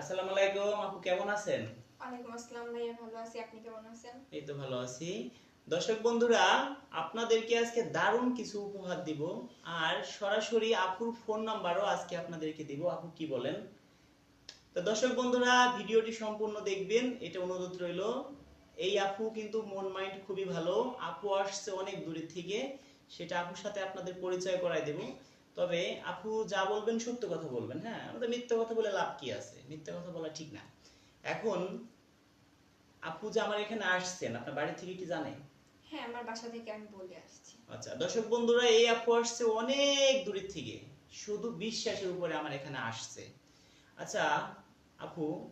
আসসালামু আলাইকুম আপু কেমন আছেন? ওয়ালাইকুম আসসালাম ভাইয়া ভালো আছি। আপনি কেমন আছেন? এই তো ভালো আছি। দর্শক বন্ধুরা আপনাদেরকে আজকে দারুণ কিছু উপহার দিব। আর সরাসরি আপুর ফোন নাম্বারও আজকে আপনাদেরকে দিব। আপু কি বলেন? তো দর্শক বন্ধুরা ভিডিওটি সম্পূর্ণ দেখবেন। এটা অনুরোধ রইল। এই আপু কিন্তু মন মাইন্ড খুবই ভালো। আপু আসছে অনেক দূরের থেকে। সেটা আপুর সাথে আপনাদের পরিচয় করাই দেব। তবে আপু যা বলবেন সত্য কথা বলবেন হ্যাঁ? আমাদের মিথ্যা কথা বলে লাভ কি আছে? মিথ্যা কথা বলা ঠিক না। এখন আপু যে আমার এখানে আসছেন আপনার বাড়ি থেকে কি জানে? হ্যাঁ আমার বাসা থেকে আমি বলে আসছি। আচ্ছা দর্শক বন্ধুরা এই আপু আসছে অনেক দূরের থেকে। শুধু বিশ্বাসের উপরে আমার এখানে আসছে। আচ্ছা আপু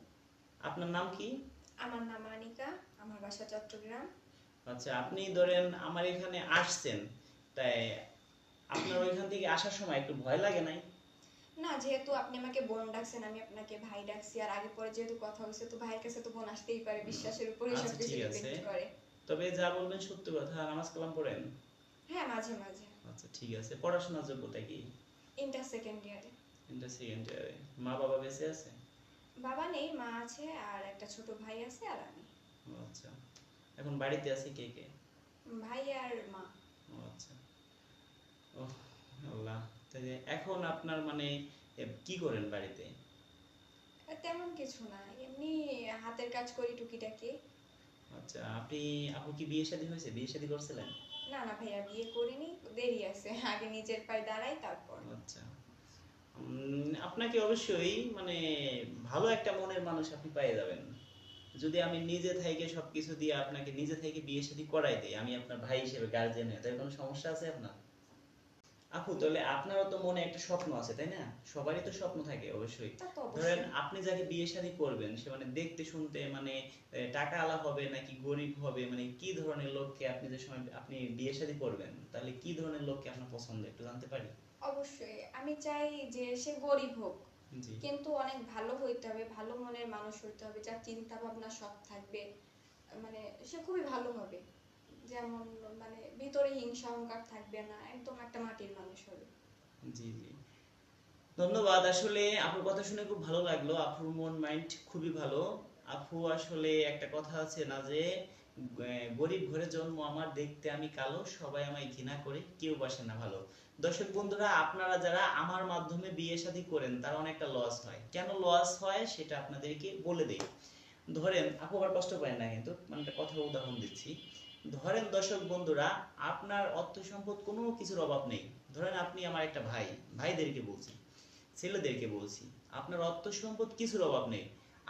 আপনার নাম কি? আমার নাম আনিকা আমার বাসা চট্টগ্রাম। আচ্ছা আপনি ধরেন আমার এখানে আসছেন তাই আপনার ওইখান থেকে আসার সময় একটু ভয় লাগে নাই? না যেহেতু আপনি আমাকে বোন ডাকছেন আমি আপনাকে ভাই ডাকছি আর আগে পরে যেহেতু কথা হয়েছে তো ভাইয়ের কাছে তো বোন আসতেই পারে বিশ্বাসের উপরে আচ্ছা, সব কিছু ঠিক আছে। ডিপেন্ড করে। তবে যা বলবেন সত্য কথা নামাজ কালাম পড়েন? হ্যাঁ মাঝে মাঝে। আচ্ছা ঠিক আছে। পড়াশোনার যোগ্যতা কি? ইন্টার সেকেন্ড ইয়ারে ইন্টার সেকেন্ড ইয়ারে মা বাবা বেঁচে আছে? বাবা নেই মা আছে আর একটা ছোট ভাই আছে আর আমি। আচ্ছা। এখন বাড়িতে আছে কে কে? ভাই আর মা। আচ্ছা। আল্লাহ। তাহলে এখন আপনার মানে কি করেন বাড়িতে? তেমন কিছু না এমনি হাতের কাজ করি টুকিটাকি। আচ্ছা আপনি আপু কি বিয়ে শাদী হয়েছে? বিয়ে শাদী করছিলেন? না না ভাইয়া বিয়ে করিনি দেরি আছে। আগে নিজের পায়ে দাঁড়াই তারপর। আচ্ছা। উম, আপনাকে অবশ্যই মানে ভালো একটা মনের মানুষ আপনি পেয়ে যাবেন। যদি আমি নিজে থেকে সবকিছু দিয়ে আপনাকে নিজে থেকে বিয়ে শাদী করাই দেই আমি আপনার ভাই হিসেবে গার্জেন হয়ে তাই কোনো সমস্যা আছে আপনার? আপু তাহলে আপনারও তো মনে একটা স্বপ্ন আছে তাই না? সবারই তো স্বপ্ন থাকে অবশ্যই। ধরেন আপনি যাকে বিয়ে শাদী করবেন সে মানে দেখতে শুনতে মানে টাকা আলা হবে নাকি গরিব হবে মানে কি ধরনের লোককে আপনি যে সময় আপনি বিয়ে শাদী করবেন তাহলে কি ধরনের লোককে আপনার পছন্দ একটু জানতে পারি? অবশ্যই। আমি চাই যে সে গরিব হোক। কিন্তু অনেক ভালো হইতে হবে ভালো মনের মানুষ হইতে হবে যার চিন্তা ভাবনা সব থাকবে মানে সে খুবই ভালো হবে। যেমন মানে ভিতরে হিংসা, অহংকার থাকবে না, একদম একটা মাটির মানুষ হবে। জি জি। ধন্যবাদ। আসলে আপুর কথা শুনে খুব ভালো লাগল। আপুর মন, মাইন্ড খুবই ভালো। আপু আসলে একটা কথা আছে না যে গরিব ঘরে জন্ম, আমার দেখতে আমি কালো, সবাই আমায় ঘৃণা করে, কেউ বাসে না ভালো। দর্শক বন্ধুরা, আপনারা যারা আমার মাধ্যমে বিয়ে শাদী করেন, তার অনেকটা লস হয়। কেন লস হয় সেটা আপনাদেরকে বলে দেই। ধরেন, আপু আবার কষ্ট পায় না কিন্তু মানে একটা কথা উদাহরণ দিচ্ছি। ধরেন দর্শক বন্ধুরা, আপনার অর্থ সম্পদ কোনো কিছুর অভাব নেই। ধরেন আপনি আমার একটা ভাই, ভাইদেরকে বলছি, ছেলেদেরকে বলছি, আপনার অর্থ সম্পদ কিছুর অভাব নেই।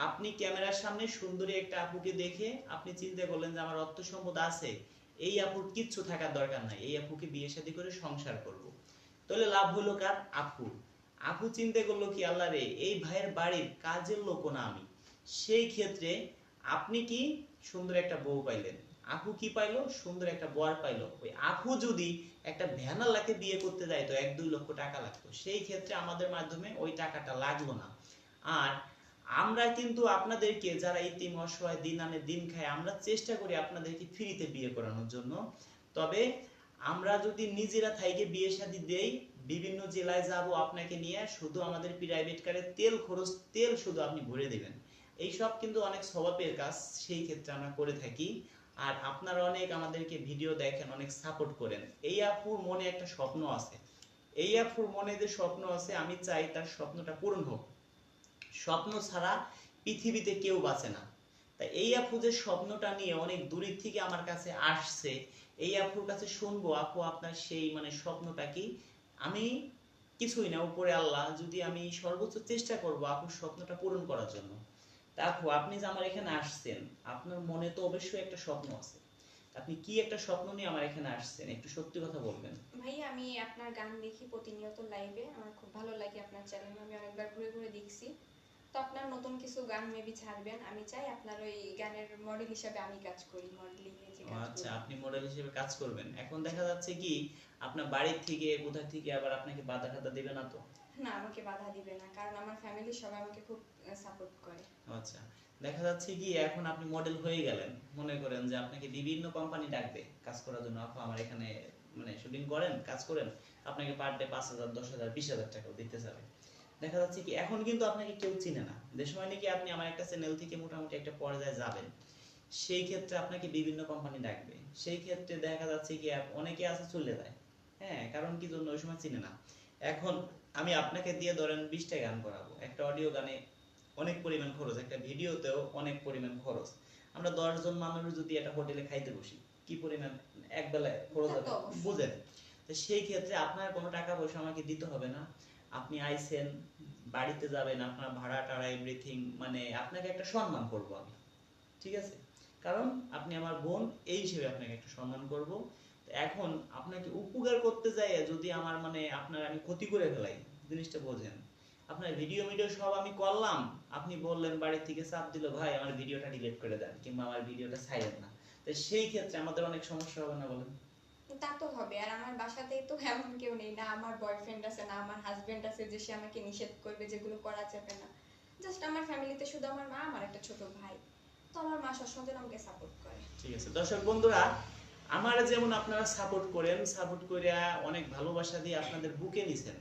আপনি ক্যামেরার সামনে সুন্দরী একটা আপুকে দেখে আপনি চিন্তা করলেন যে আমার অর্থ সম্পদ আছে, এই আপুর কিচ্ছু থাকার দরকার নাই, এই আপুকে বিয়ে শাদী করে সংসার করব। তাহলে লাভ হলো কার? আপু। আপু চিন্তা করল কি, আল্লাহ রে, এই ভাইয়ের বাড়ির কাজের লোক না আমি। সেই ক্ষেত্রে আপনি কি সুন্দর একটা বউ পাইলেন। আপু কি পাইলো? সুন্দর একটা বর পাইলো। ওই আপু যদি একটা ভ্যানালাকে বিয়ে করতে যায় তো এক দুই লক্ষ টাকা লাগতো। সেই ক্ষেত্রে আমাদের মাধ্যমে ওই টাকাটা লাগল না। আর আমরা কিন্তু আপনাদেরকে যারা ইতিম অসহায়, দিন আনে, দিন খায়, আমরা চেষ্টা করি আপনাদেরকে ফ্রিতে বিয়ে করানোর জন্য। তবে আমরা যদি নিজেরা থাইকে বিয়ে শাদী দেই, বিভিন্ন জেলায় যাব আপনাকে নিয়ে, শুধু আমাদের প্রাইভেট কারে তেল খরচ, তেল শুধু আপনি ভরে দেবেন। এই সব কিন্তু অনেক স্বভাবের কাজ, সেই ক্ষেত্রে আমরা করে থাকি। আর আপনারা অনেক আমাদেরকে ভিডিও দেখেন, অনেক সাপোর্ট করেন। এই আপুর মনে একটা স্বপ্ন আছে। এই আপুর মনে যে স্বপ্ন আছে, আমি চাই তার স্বপ্নটা পূরণ হোক। স্বপ্ন ছাড়া পৃথিবীতে কেউ বাঁচে না। তাই এই আপু যে স্বপ্নটা নিয়ে অনেক দূরের থেকে আমার কাছে আসছে, এই আপুর কাছে শুনব, আপু আপনার সেই মানে স্বপ্নটা কি? আমি কিছুই না, উপরে আল্লাহ, যদি আমি সর্বোচ্চ চেষ্টা করব আপুর স্বপ্নটা পূরণ করার জন্য। আপু, আপনি যে আমার এখানে আসছেন, আপনার মনে তো অবশ্যই একটা স্বপ্ন আছে। আপনি কি একটা স্বপ্ন নিয়ে আমার এখানে আসছেন? একটু সত্যি কথা বলবেন। ভাই, আমি আপনার গান দেখি প্রতিনিয়ত লাইভে আমার খুব ভালো লাগে আপনার চ্যানেল আমি অনেকবার ঘুরে ঘুরে দেখছি। তো আপনার নতুন কিছু গান মেবি ছাড়বেন আমি চাই আপনার ওই গানের মডেল হিসাবে আমি কাজ করি মডেলিং এ যে কাজ আচ্ছা আপনি মডেল হিসেবে কাজ করবেন। এখন দেখা যাচ্ছে কি আপনার বাড়ির থেকে কোথা থেকে আবার আপনাকে বাধা টাধা দেবে না তো? না আমাকে বাধা দিবে না কারণ আমার ফ্যামিলি সবাই আমাকে খুব সাপোর্ট করে। আচ্ছা দেখা যাচ্ছে কি এখন আপনি মডেল হয়ে গেলেন। মনে করেন যে আপনাকে বিভিন্ন কোম্পানি ডাকবে কাজ করার জন্য আপু আমার এখানে মানে শুটিং করেন কাজ করেন। আপনাকে পার ডে পাঁচ হাজার দশ হাজার বিশ হাজার টাকাও দিতে যাবে। দেখা যাচ্ছে কি এখন কিন্তু আপনাকে কেউ চিনে না। যে সময় নাকি আপনি আমার একটা চ্যানেল থেকে মোটামুটি একটা পর্যায়ে যাবেন সেই ক্ষেত্রে আপনাকে বিভিন্ন কোম্পানি ডাকবে। সেই ক্ষেত্রে দেখা যাচ্ছে কি অনেকে আছে চলে যায়। হ্যাঁ কারণ কি জন্য? ওই সময় চিনে না। এখন আমি আপনাকে দিয়ে ধরেন বিশটা গান করাবো। একটা অডিও গানে অনেক পরিমাণ খরচ একটা ভিডিওতেও অনেক পরিমাণ খরচ। আমরা দশজন মানুষ যদি একটা হোটেলে খাইতে বসি কি পরিমাণ এক বেলায় খরচ হবে? বুঝেন? তো সেই ক্ষেত্রে আপনার কোনো টাকা পয়সা আমাকে দিতে হবে না। আপনি আইছেন, বাড়িতে যাবেন, আপনার ভাড়া টাড়া এভরিথিং মানে আপনাকে একটা সম্মান করব আমি, ঠিক আছে? কারণ আপনি আমার বোন, এই হিসেবে আপনাকে একটা সম্মান করব। এখন আপনাকে উপকার করতে যাই, যদি আমার মানে আপনার আমি ক্ষতি করে ফেলাই, জিনিসটা বোঝেন। আপনার ভিডিও ভিডিও সব আমি করলাম, আপনি বললেন বাড়ি থেকে চাপ দিল, ভাই, আমার ভিডিওটা ডিলিট করে দেন, কিংবা আমার ভিডিওটা ছাইলেন না। তো সেই ক্ষেত্রে আমাদের অনেক সমস্যা হবে না বলেন? তা তো হবে। আর আমার বাসাতেই তো এমন কেউ নেই। না আমার বয়ফ্রেন্ড আছে, না আমার হাজবেন্ড আছে যে সে আমাকে নিষেধ করবে যেগুলো করা যাবে না। জাস্ট আমার ফ্যামিলিতে শুধু আমার মা, আমার একটা ছোট ভাই। তো আমার মা সবসময় আমাকে সাপোর্ট করে। ঠিক আছে। দর্শক বন্ধুরা, আমার যেমন আপনারা সাপোর্ট করেন সাপোর্ট করে অনেক ভালোবাসা দিয়ে আপনাদের বুকে নিছেন।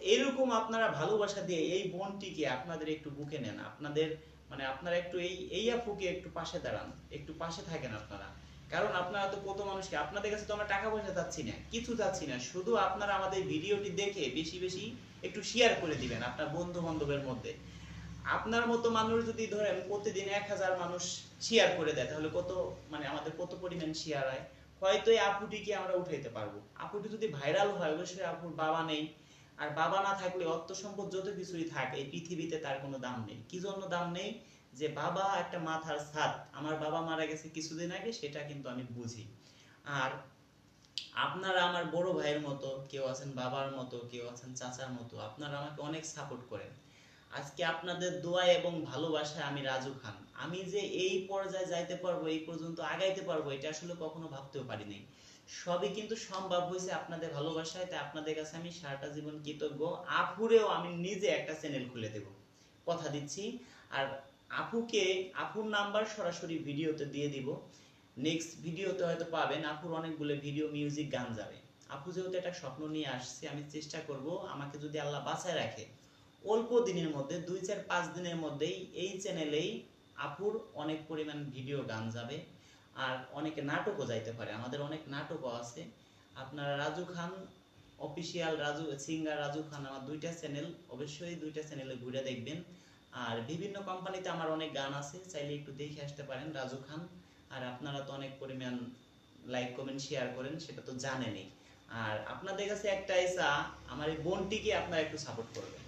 এরকম আপনারা ভালোবাসা দিয়ে এই বোনটিকে আপনাদের একটু বুকে নেন। আপনাদের মানে আপনারা একটু এই এই আপুকে একটু পাশে দাঁড়ান। একটু পাশে থাকেন আপনারা। কারণ আপনারা তো কত মানুষকে, আপনাদের কাছে তো আমরা টাকা পয়সা চাচ্ছি না, কিছু চাচ্ছি না, শুধু আপনারা আমাদের ভিডিওটি দেখে বেশি বেশি একটু শেয়ার করে দিবেন আপনার বন্ধু বান্ধবের মধ্যে। আপনার মতো মানুষ যদি ধরেন প্রতিদিন এক হাজার মানুষ শেয়ার করে দেয়, তাহলে কত মানে আমাদের কত পরিমাণ শেয়ার হয়? হয়তো এই আপুটিকে আমরা উঠাইতে পারব। আপুটি যদি ভাইরাল হয়, অবশ্যই আপুর বাবা নেই। আর বাবা না থাকলে অর্থ সম্পদ যত কিছুই থাক, এই পৃথিবীতে তার কোনো দাম নেই। কি জন্য দাম নেই? যে বাবা একটা মাথার ছাদ, আমার বাবা মারা গেছে কিছুদিন আগে, সেটা কিন্তু আমি বুঝি। আর আপনারা আমার বড় ভাইয়ের মতো, কেউ আছেন বাবার মতো, কেউ আছেন চাচার মতো, আপনারা আমাকে অনেক সাপোর্ট করেন। আজকে আপনাদের দোয়া এবং ভালোবাসায় আমি রাজু খান। আমি যে এই পর্যায়ে যাইতে পারব, এই পর্যন্ত আগাইতে পারব, এটা আসলে কখনো ভাবতেও পারিনি সবই কিন্তু সম্ভব হয়েছে আপনাদের ভালোবাসায়, তাই আপনাদের কাছে আমি সারাটা জীবন কৃতজ্ঞ। আপুরেও আমি নিজে একটা চ্যানেল খুলে দেব। কথা দিচ্ছি। আর আপুকে, আপুর নাম্বার সরাসরি ভিডিওতে দিয়ে দিব। নেক্সট ভিডিওতে হয়তো পাবেন, আপুর অনেকগুলো ভিডিও মিউজিক গান যাবে। আপু যেহেতু একটা স্বপ্ন নিয়ে আসছে, আমি চেষ্টা করব আমাকে যদি আল্লাহ বাঁচায় রাখে, অল্প দিনের মধ্যে, দুই চার পাঁচ দিনের মধ্যেই এই চ্যানেলেই আপুর অনেক পরিমাণ ভিডিও গান যাবে। আর অনেকে নাটকও যাইতে পারে, আমাদের অনেক নাটকও আছে। আপনারা রাজু খান অফিসিয়াল রাজু সিঙ্গার রাজু খান, আমার দুইটা চ্যানেল, অবশ্যই দুইটা চ্যানেলে ঘুরে দেখবেন। আর বিভিন্ন কোম্পানিতে আমার অনেক গান আছে, চাইলে একটু দেখে আসতে পারেন, রাজু খান। আর আপনারা তো অনেক পরিমাণ লাইক কমেন্ট শেয়ার করেন, সেটা তো জানেনই। আর আপনাদের কাছে একটা ইচ্ছা আমার এই বোনটিকে আপনারা একটু সাপোর্ট করবেন।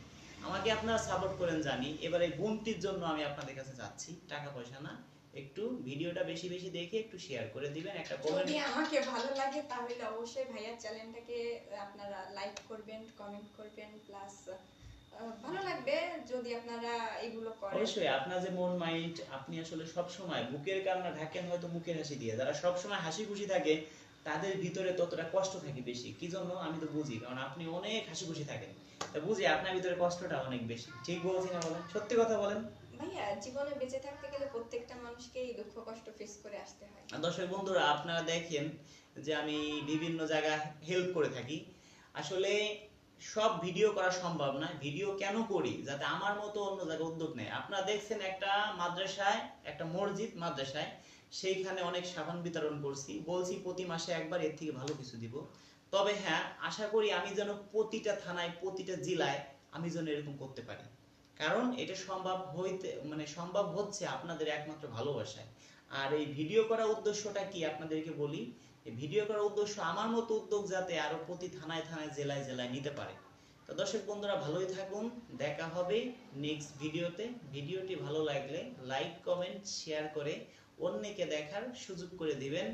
আমাকে আপনারা সাপোর্ট করেন জানি, এবার এই বোনটির জন্য আমি আপনাদের কাছে যাচ্ছি, টাকা পয়সা না, একটু ভিডিওটা বেশি বেশি দেখে একটু শেয়ার করে দিবেন, একটা কমেন্ট যদি আমাকে ভালো লাগে তাহলে অবশ্যই ভাইয়ার চ্যানেলটাকে আপনারা লাইক করবেন কমেন্ট করবেন প্লাস ভালো লাগবে যদি আপনারা এগুলো করেন। অবশ্যই আপনার যে মন মাইন্ড আপনি আসলে সব সময় বুকের কান্না ঢাকেন হয়তো মুখের হাসি দিয়ে। যারা সব সময় হাসি খুশি থাকে তাদের ভিতরে ততটা কষ্ট থাকে বেশি। কি জন্য? আমি তো বুঝি কারণ আপনি অনেক হাসি খুশি থাকেন। তা বুঝি আপনার ভিতরে কষ্টটা অনেক বেশি। ঠিক বলছি না বলেন সত্যি কথা বলেন। ভাইয়া জীবনে বেঁচে থাকতে গেলে প্রত্যেকটা মানুষকেই দুঃখ কষ্ট ফেস করে আসতে হয়। দর্শক বন্ধুরা আপনারা দেখেন যে আমি বিভিন্ন জায়গায় হেল্প করে থাকি। আসলে সব ভিডিও করা সম্ভব না ভিডিও কেন করি? যাতে আমার মতো অন্য জায়গায় উদ্যোগ নেয়। আপনারা দেখছেন একটা মাদ্রাসায়, একটা মসজিদ মাদ্রাসায়, সেইখানে অনেক সাবান বিতরণ করছি। বলছি প্রতি মাসে একবার এর থেকে ভালো কিছু দিব। তবে হ্যাঁ আশা করি আমি যেন প্রতিটা থানায়, প্রতিটা জেলায় আমি যেন এরকম করতে পারি। কারণ এটা সম্ভব হইতে মানে সম্ভব হচ্ছে আপনাদের একমাত্র ভালোবাসায়। আর এই ভিডিও করার উদ্দেশ্যটা কি আপনাদেরকে বলি? ভিডিও করার উদ্দেশ্য আমার মতো উদ্যোগ যাতে আরও প্রতি থানায় থানায়, জেলায় জেলায় নিতে পারে। তো দর্শক বন্ধুরা, ভালোই থাকুন। দেখা হবে নেক্সট ভিডিওতে। ভিডিওটি ভালো লাগলে লাইক কমেন্ট শেয়ার করে অন্যকে দেখার সুযোগ করে দিবেন।